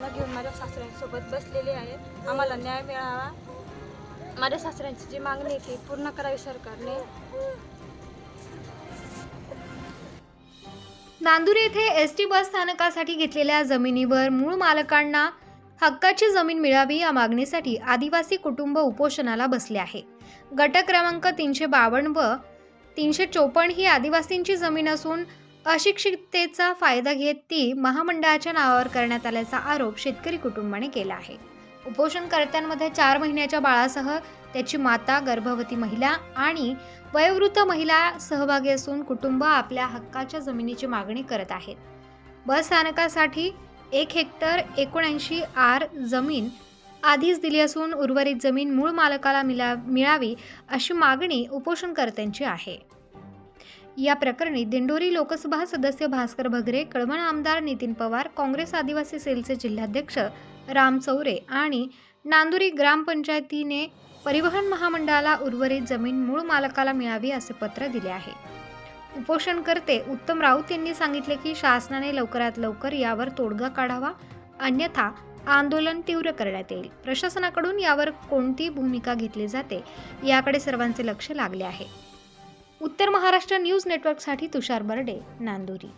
घेऊन माझ्या सासऱ्यांसोबत बसलेले आहे. आम्हाला न्याय मिळावा. माझ्या सासऱ्यांची जी मागणी आहे ती पूर्ण करावी सरकारने. नांदूर येथे एस टी बस स्थानकासाठी घेतलेल्या जमिनीवर मूळ मालकांना हक्काची जमीन मिळावी या मागणीसाठी आदिवासी कुटुंब उपोषणाला बसले आहे. गट क्रमांक तीनशे बावन्न व तीनशे चोपन्न ही आदिवासींची जमीन असून अशिक्षिततेचा फायदा घेत ती महामंडळाच्या नावावर करण्यात आल्याचा आरोप शेतकरी कुटुंबाने केला आहे. उपोषणकर्त्यांमध्ये चार महिन्याच्या बाळासह त्याची माता गर्भवती महिला आणि वयोवृद्ध महिला सहभागी असून कुटुंब आपल्या हक्काच्या जमिनीची मागणी करत आहेत. बस स्थानकासाठी एक हेक्टर एकोणऐंशी आर जमीन आधीच दिली असून उर्वरित जमीन मूळ मालकाला मिला मिळावी अशी मागणी उपोषणकर्त्यांची आहे. या प्रकरणी दिंडोरी लोकसभा सदस्य भास्कर भगरे कळवण आमदार नितीन पवार काँग्रेस आदिवासी सेलचे जिल्हाध्यक्ष राम चौरे आणि नांदुरी ग्रामपंचायतीने परिवहन महामंडळाला उर्वरित जमीन मूळ मालकाला मिळावी असे पत्र दिले आहे. उपोषणकर्ते उत्तम राऊत यांनी सांगितले की शासनाने लवकरात लवकर यावर तोडगा काढावा अन्यथा आंदोलन तीव्र करण्यात येईल. प्रशासनाकडून यावर कोणती भूमिका घेतली जाते याकडे सर्वांचे लक्ष लागले आहे. उत्तर महाराष्ट्र न्यूज नेटवर्कसाठी तुषार बर्डे नांदुरी.